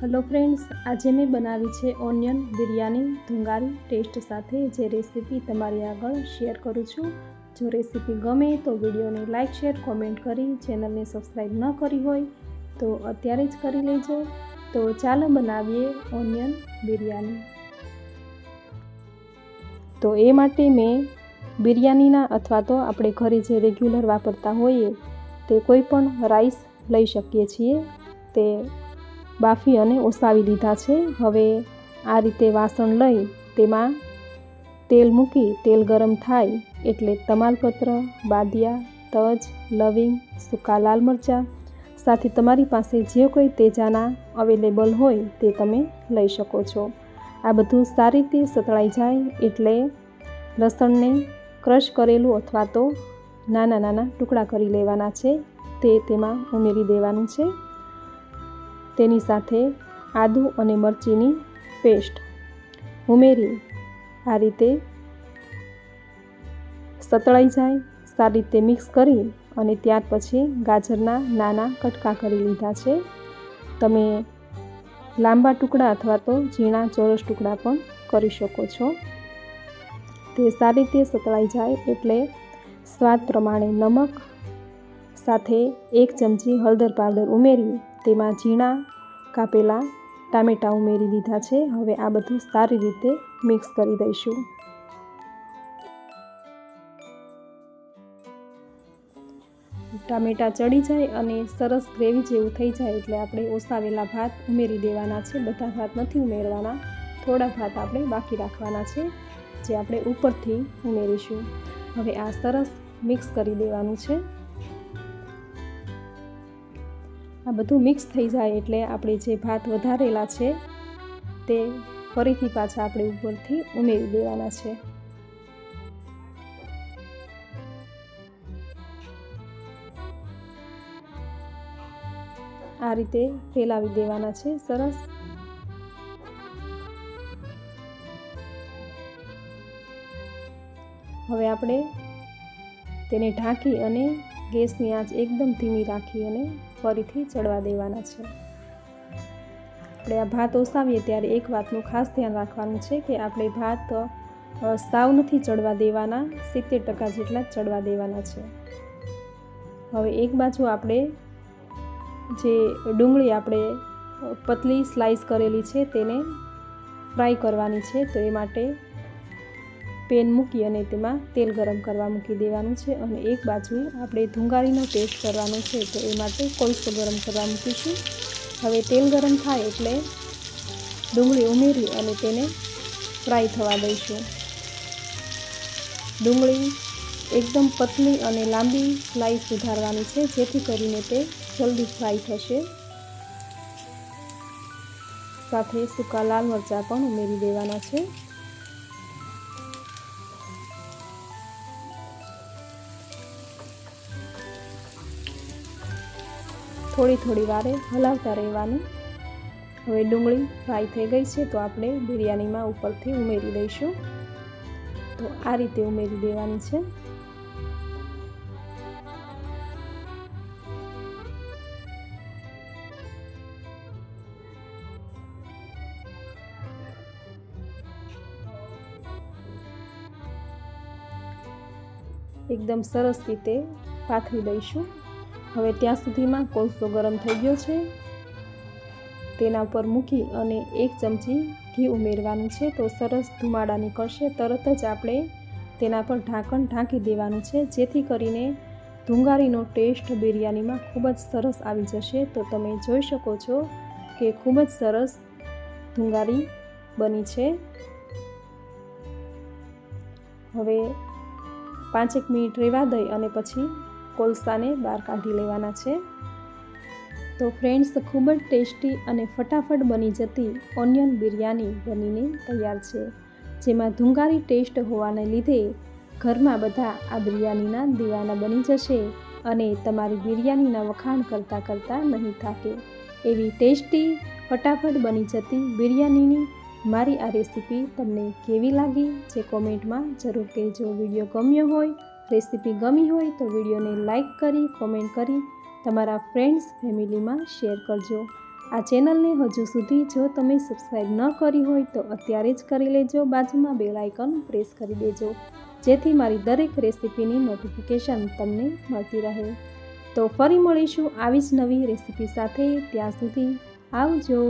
Hello friends, આજે મેં બનાવી છે ઓનિયન, બિરયાની, ધુંગારી, ટેસ્ટ સાથે જે રેસીપી તમારી આગળ શેર કરું છું. જો રેસીપી ગમે તો વિડીયોને લાઇક શેર, કોમેન્ટ કરી ચેનલને સબસ્ક્રાઈબ ન કરી હોય તો અત્યારે જ કરી લેજો. તો ચાલો બનાવીએ ઓનિયન, બિરયાની. તો એ માટે મેં બિરયાનીના અથવા તો આપણે ઘરે જે રેગ્યુલર વાપરતા હોઈએ તે કોઈ પણ રાઈસ લઈ શકીએ છીએ. તે બાફી અને ઓસાવી લીધા છે. હવે આ રીતે વાસણ લઈ તેમાં તેલ મૂકી તેલ ગરમ થાય એટલે તમાલપત્ર, બાદિયા, તજ, લવિંગ, સૂકા લાલ મરચાં સાથે તમારી પાસે જે કોઈ તેજાના અવેલેબલ હોય તે તમે લઈ શકો છો. આ બધું સારી રીતે સતળાઈ જાય એટલે લસણને ક્રશ કરેલું અથવા તો નાના નાના ટુકડા કરી લેવાના છે. તે તેમાં ઉમેરી દેવાનું છે. તેની સાથે આદુ અને મરચીની પેસ્ટ. ઉમેરી. આ રીતે સતળાઈ જાય, સારી રીતે મિક્સ કરી અને ત્યાર પછી ગાજરના નાના કટકા કરી લીધા છે. તમે લાંબા ટુકડા અથવા તો ઝીણા ચોરસ ટુકડા પણ કરી શકો છો. તે સારી રીતે સતળાઈ જાય એટલે સ્વાદ પ્રમાણે નમક સાથે એક ચમચી હળદર પાવડર ઉમેરી. તેમાં ઝીણા, કાપેલા, ટામેટાં ઉમેરી દીધા છે. હવે આ બધું સારી રીતે મિક્સ કરી દઈશું. ટામેટાં ચડી જાય અને સરસ ગ્રેવી જેવું થઈ જાય એટલે આપણે ઓસાવેલા ભાત ઉમેરી દેવાના છે. બધા ભાત નથી ઉમેરવાના. થોડા ભાત આપણે બાકી રાખવાના છે, જે આપણે ઉપરથી ઉમેરીશું. હવે આ સરસ મિક્સ કરી દેવાનું છે. આ બધું મિક્સ થઈ જાય એટલે આપણે જે ભાત વધારેલા છે, તે ફરીથી પાછા આપણે ઉપરથી ઉમેરી દેવાના છે. આ રીતે ફેલાવી દેવાના છે, સરસ. હવે આપણે તેને ઢાંકી અને ગેસની આંચ એકદમ ધીમી રાખી અને ફરીથી ચડવા દેવાના છે. આપણે આ ભાત ઓસાવીએ ત્યારે એક વાતનું ખાસ ધ્યાન રાખવાનું છે કે આપણે ભાત સાવ નથી ચડવા દેવાના, સિત્તેર ટકા જેટલા ચડવા દેવાના છે. હવે એક બાજુ આપણે જે ડુંગળી આપણે પતલી સ્લાઈસ કરેલી છે તેને ફ્રાય કરવાની છે તો એ માટે પેન મૂકી અને તેમાં તેલ ગરમ કરવા મૂકી દેવાનું છે અને એક બાજુ આપણે ધુંગારીનો પેસ્ટ કરવાનો છે તો એ માટે કોલસો ગરમ કરવા મૂકીશું. હવે તેલ ગરમ થાય એટલે ડુંગળી ઉમેરી અને તેને ફ્રાય થવા દઈશું. ડુંગળી એકદમ પતલી અને લાંબી સ્લાઈસ સુધારવાની છે, જેથી કરીને તે જલ્દી ફ્રાય થશે. સાથે સૂકા લાલ મરચાં પણ ઉમેરી દેવાના છે. થોડી થોડી વારે હલાવતા રહેવાનું. હવે ડુંગળી ફ્રાય થઈ ગઈ છે તો આપણે બિરયાનીમાં ઉપરથી ઉમેરી દઈશું. તો આ રીતે ઉમેરી દેવાની છે. એકદમ સરસ રીતે પાથરી દઈશું. હવે ત્યાં સુધીમાં કોલસો ગરમ થઈ ગયો છે. તેના ઉપર મૂકી અને એક ચમચી ઘી ઉમેરવાનું છે તો સરસ ધુમાડા નીકળશે. તરત જ આપણે તેના પર ઢાંકણ ઢાંકી દેવાનું છે, જેથી કરીને ધુંગારીનો ટેસ્ટ બિરયાનીમાં ખૂબ જ સરસ આવી જશે. તો તમે જોઈ શકો છો કે ખૂબ જ સરસ ધુંગારી બની છે. હવે પાંચેક મિનિટ રહેવા દઈ અને પછી કોલસાને બહાર કાઢી લેવાના છે. તો ફ્રેન્ડ્સ ખૂબ જ ટેસ્ટી અને ફટાફટ બની જતી ઓનિયન બિરયાની બનીને તૈયાર છે. જેમાં ધુંગારી ટેસ્ટ હોવાને લીધે ઘરમાં બધા આ બિરયાનીના દીવાના બની જશે અને તમારી બિરયાનીના વખાણ કરતાં કરતાં નહીં થાકે. એવી ટેસ્ટી, ફટાફટ બની જતી બિરયાનીની મારી આ રેસીપી તમને કેવી લાગી, જે કોમેન્ટમાં જરૂર કહેજો. વીડિયો ગમ્યો હોય રેસીપી ગમી હોય તો વિડીયોને લાઇક કરી, કોમેન્ટ કરી, તમારા ફ્રેન્ડ્સ, ફેમિલીમાં શેર કરજો. આ ચેનલને હજુ સુધી જો તમે સબસ્ક્રાઈબ ન કરી હોય તો અત્યારે જ કરી લેજો. બાજુમાં બેલ આઇકન પ્રેસ કરી દેજો. જેથી મારી દરેક રેસીપીની નોટિફિકેશન તમને મળતી રહે. તો ફરી મળીશું આવી જ નવી રેસીપી સાથે. ત્યાં સુધી આવજો.